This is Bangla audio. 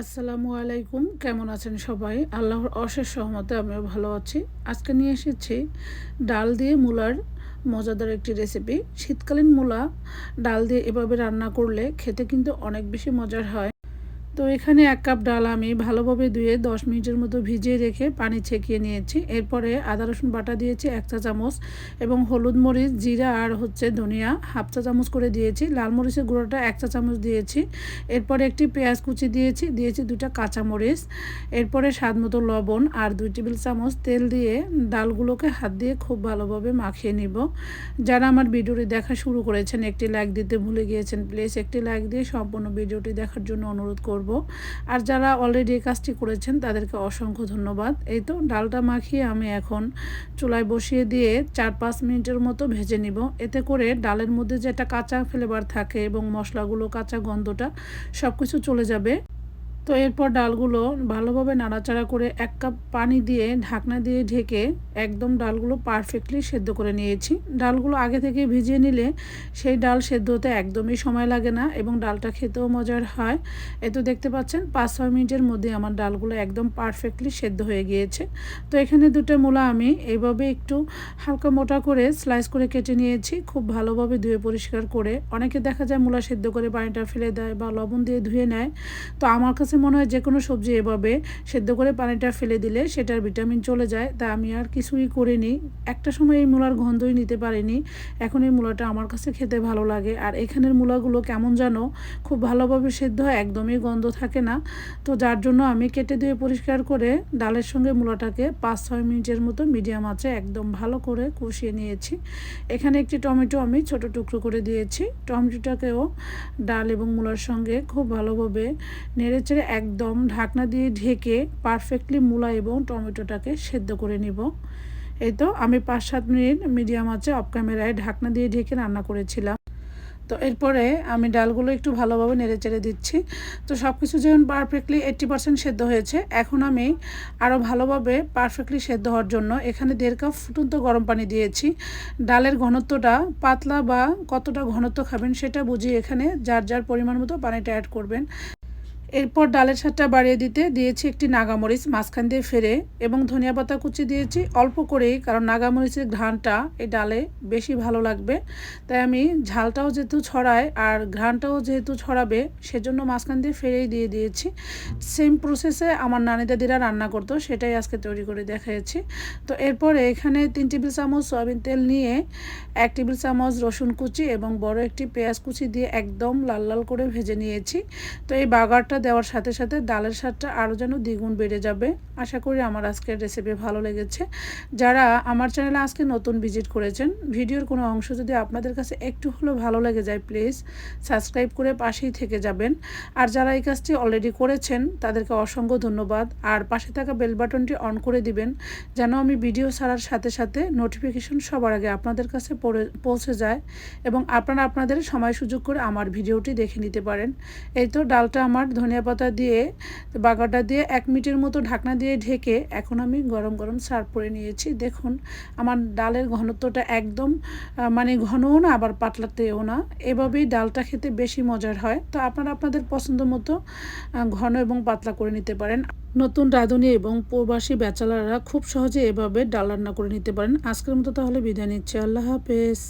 আসসালামু আলাইকুম। কেমন আছেন সবাই? আল্লাহর অশেষ সহমতে আমিও ভালো আছি। আজকে নিয়ে এসেছি ডাল দিয়ে মূলার মজাদার একটি রেসিপি শীতকালীন মূলা ডাল দিয়ে এভাবে রান্না করলে খেতে কিন্তু অনেক বেশি মজার হয়। তো এখানে এক কাপ ডাল আমি ভালোভাবে ধুয়ে দশ মিনিটের মতো ভিজিয়ে রেখে পানি ছেঁকিয়ে নিয়েছি। এরপরে আদা, রসুন বাটা দিয়েছি এক চা চামচ এবং হলুদ মরিচ, জিরা আর হচ্ছে ধনিয়া হাফ চা চামচ করে দিয়েছি। লাল মরিচের গুঁড়োটা এক চা চামচ দিয়েছি। এরপরে একটি পেঁয়াজ কুচি দিয়েছি দিয়েছি দুটা কাঁচা মরিচ, এরপরে স্বাদ মতো লবণ আর দুই টেবিল চামচ তেল দিয়ে ডালগুলোকে হাত দিয়ে খুব ভালোভাবে মাখিয়ে নিব। যারা আমার ভিডিওটি দেখা শুরু করেছেন, একটি লাইক দিতে ভুলে গিয়েছেন প্লিজ একটি লাইক দিয়ে সম্পূর্ণ ভিডিওটি দেখার জন্য অনুরোধ করব। করব। আর যারা অলরেডি এই কাজটি করেছেন, তাদেরকে অসংখ্য ধন্যবাদ। এই তো ডালটা মাখিয়ে আমি এখন চুলায় বসিয়ে দিয়ে চার পাঁচ মিনিটের মতো ভেজে নিব। এতে করে ডালের মধ্যে যে একটা কাঁচা ফ্লেভার থাকে এবং মশলাগুলো, কাঁচা গন্ধটা সব কিছু চলে যাবে। তো এরপর ডালগুলো ভালোভাবে নাড়াচাড়া করে এক কাপ পানি দিয়ে ঢাকনা দিয়ে ঢেকে একদম ডালগুলো পারফেক্টলি সেদ্ধ করে নিয়েছি। ডালগুলো আগে থেকে ভিজিয়ে নিলে সেই ডাল সেদ্ধ হতে একদমই সময় লাগে না এবং ডালটা খেতেও মজার হয়। এ তো দেখতে পাচ্ছেন, পাঁচ ছয় মিনিটের মধ্যে আমার ডালগুলো একদম পারফেক্টলি সেদ্ধ হয়ে গিয়েছে। তো এখানে দুটো মূলা আমি এইভাবে একটু হালকা মোটা করে স্লাইস করে কেটে নিয়েছি, খুব ভালোভাবে ধুয়ে পরিষ্কার করে। অনেকে দেখা যায় মূলা সেদ্ধ করে পানিটা ফেলে দেয় বা লবণ দিয়ে ধুয়ে নেয়। তো আমার কাছে কাছে মনে হয় যে কোনো সবজি এভাবে সেদ্ধ করে পানিটা ফেলে দিলে সেটার ভিটামিন চলে যায়। তা আমি আর কিছুই করিনি। একটা সময় এই মূলার গন্ধই নিতে পারিনি। এখন এই মূলাটা আমার কাছে খেতে ভালো লাগে। আর এখানের মূলাগুলো কেমন যেন খুব ভালোভাবে সেদ্ধ হয় একদমই গন্ধ থাকে না। তো যার জন্য আমি কেটে দিয়ে পরিষ্কার করে ডালের সঙ্গে মূলাটাকে পাঁচ, ছয় মিনিটের মতো মিডিয়াম আছে একদম ভালো করে কষিয়ে নিয়েছি। এখানে একটি টমেটো আমি ছোট টুকরো করে দিয়েছি। টমেটোটাকেও ডাল এবং মূলার সঙ্গে খুব ভালোভাবে নেড়ে চেড়ে একদম ঢাকনা দিয়ে ঢেকে পারফেক্টলি মূলা এবং টমেটোটাকে সেদ্ধ করে নিব। এই তো আমি পাঁচ সাত মিনিট মিডিয়াম আছে অফ ক্যামেরায় ঢাকনা দিয়ে ঢেকে রান্না করেছিলাম। তো এরপরে আমি ডালগুলো একটু ভালোভাবে নেড়ে চেড়ে দিচ্ছি। তো সব কিছু যেমন পারফেক্টলি এইট্টি পার্সেন্ট সেদ্ধ হয়েছে, এখন আমি আরও ভালোভাবে পারফেক্টলি সেদ্ধ হওয়ার জন্য এখানে দেড় কাপ ফুটন্ত গরম পানি দিয়েছি। ডালের ঘনত্বটা পাতলা বা কতটা ঘনত্ব খাবেন সেটা বুঝিয়ে এখানে যার যার পরিমাণ মতো পানিটা অ্যাড করবেন। এরপর ডালের স্বাদটা বাড়িয়ে দিতে দিয়েছি একটি নাগামরিচ, মাঝখান দিয়ে ফেরে এবং ধনিয়া পাতা কুচি দিয়েছি। অল্প করেই, কারণ নাগামরিচের ঘ্রাণটা এই ডালে বেশি ভালো লাগবে। তাই আমি ঝালটাও যেহেতু ছড়ায় আর ঘ্রাণটাও যেহেতু ছড়াবে, সেজন্য মাঝখান দিয়ে ফেরেই দিয়ে দিয়েছি। সেম প্রসেসে আমার নানি দাদিরা রান্না করতো, সেটাই আজকে তৈরি করে দেখাচ্ছি তো এরপরে এখানে তিন টেবিল চামচ সয়াবিন তেল নিয়ে এক টেবিল চামচ রসুন কুচি এবং বড় একটি পেঁয়াজ কুচি দিয়ে একদম লাল লাল করে ভেজে নিয়েছি। তো এই বাগারটা স্বাদটা দেওয়ার সাথে সাথে ডালের স্বাদটা আরও যেন দ্বিগুণ বেড়ে যাবে। আশা করি আমার আজকের রেসিপি ভালো লেগেছে। যারা আমার চ্যানেলে আজকে নতুন ভিজিট করেছেন, ভিডিওর কোনো অংশ যদি আপনাদের কাছে একটু হলেও ভালো লেগে যায় প্লিজ সাবস্ক্রাইব করে পাশেই থেকে যাবেন। আর যারা এই কাজটি অলরেডি করেছেন, তাদেরকে অসংখ্য ধন্যবাদ। আর পাশে থাকা বেল বাটনটি অন করে দিবেন, যেন আমি ভিডিও ছাড়ার সাথে সাথে নোটিফিকেশন সবার আগে আপনাদের কাছে পৌঁছে যায় এবং আপনারা আপনাদের সময় সুযোগ করে আমার ভিডিওটি দেখে নিতে পারেন। এই তো, ডালটা আমার ধনিয়া পাতা দিয়ে, বাগাটা দিয়ে এক মিনিটের মতো ঢাকনা দিয়ে ঢেকে এখন আমি গরম গরম সার্ভ করে নিয়েছি। দেখুন, আমার ডালের ঘনত্বটা একদম মানে ঘনও না, আবার পাতলাতেও না। এভাবেই ডালটা খেতে বেশি মজার হয়। তো আপনারা আপনাদের পছন্দ মতো ঘন এবং পাতলা করে নিতে পারেন। নতুন রাঁধুনি এবং প্রবাসী ব্যাচেলাররা খুব সহজে এভাবে ডাল রান্না করে নিতে পারেন। আজকের মতো তাহলে বিদায় নিচ্ছে। আল্লাহ হাফেজ।